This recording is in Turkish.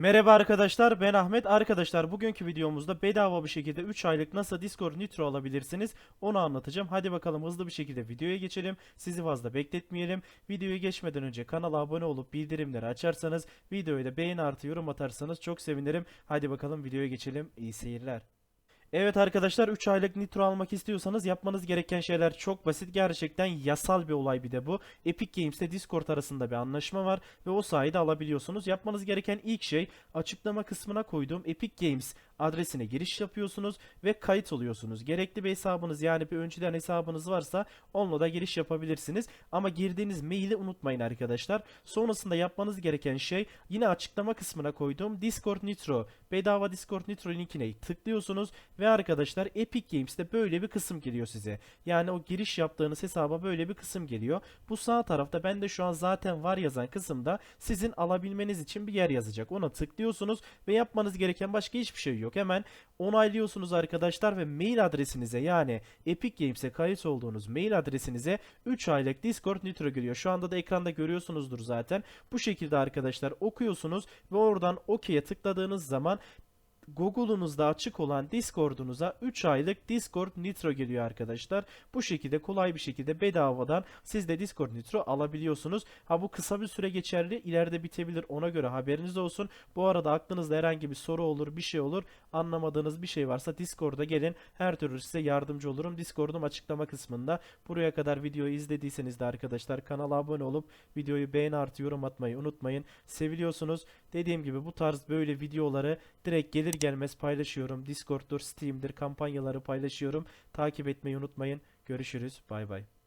Merhaba arkadaşlar ben Ahmet. Arkadaşlar bugünkü videomuzda bedava bir şekilde 3 aylık nasıl Discord Nitro alabilirsiniz onu anlatacağım. Hadi bakalım hızlı bir şekilde videoya geçelim. Sizi fazla bekletmeyelim. Videoya geçmeden önce kanala abone olup bildirimleri açarsanız videoya da beğeni artı yorum atarsanız çok sevinirim. Hadi bakalım videoya geçelim. İyi seyirler. Evet arkadaşlar 3 aylık nitro almak istiyorsanız yapmanız gereken şeyler çok basit. Gerçekten yasal bir olay bir de bu. Epic Games'te Discord arasında bir anlaşma var ve o sayede alabiliyorsunuz. Yapmanız gereken ilk şey açıklama kısmına koyduğum Epic Games adresine giriş yapıyorsunuz ve kayıt oluyorsunuz. Gerekli bir hesabınız yani bir önceden hesabınız varsa onunla da giriş yapabilirsiniz. Ama girdiğiniz maili unutmayın arkadaşlar. Sonrasında yapmanız gereken şey yine açıklama kısmına koyduğum Discord Nitro bedava Discord Nitro linkine tıklıyorsunuz ve arkadaşlar Epic Games'te böyle bir kısım geliyor size. Yani o giriş yaptığınız hesaba böyle bir kısım geliyor. Bu sağ tarafta bende şu an zaten var yazan kısımda sizin alabilmeniz için bir yer yazacak. Ona tıklıyorsunuz ve yapmanız gereken başka hiçbir şey yok. Hemen onaylıyorsunuz arkadaşlar ve mail adresinize yani Epic Games'e kayıt olduğunuz mail adresinize 3 aylık Discord Nitro geliyor. Şu anda da ekranda görüyorsunuzdur zaten. Bu şekilde arkadaşlar okuyorsunuz ve oradan OK'ye tıkladığınız zaman Google'unuzda açık olan Discord'unuza 3 aylık Discord Nitro geliyor arkadaşlar. Bu şekilde kolay bir şekilde bedavadan siz de Discord Nitro alabiliyorsunuz. Ha bu kısa bir süre geçerli. ileride bitebilir. Ona göre haberiniz olsun. Bu arada aklınızda herhangi bir soru olur, bir şey olur. Anlamadığınız bir şey varsa Discord'a gelin. Her türlü size yardımcı olurum. Discord'um açıklama kısmında. Buraya kadar videoyu izlediyseniz de arkadaşlar kanala abone olup videoyu beğen artı yorum atmayı unutmayın. Seviliyorsunuz. Dediğim gibi bu tarz böyle videoları direkt gelir gelmez paylaşıyorum. Discord'dur, Steam'dir kampanyaları paylaşıyorum. Takip etmeyi unutmayın. Görüşürüz. Bay bay.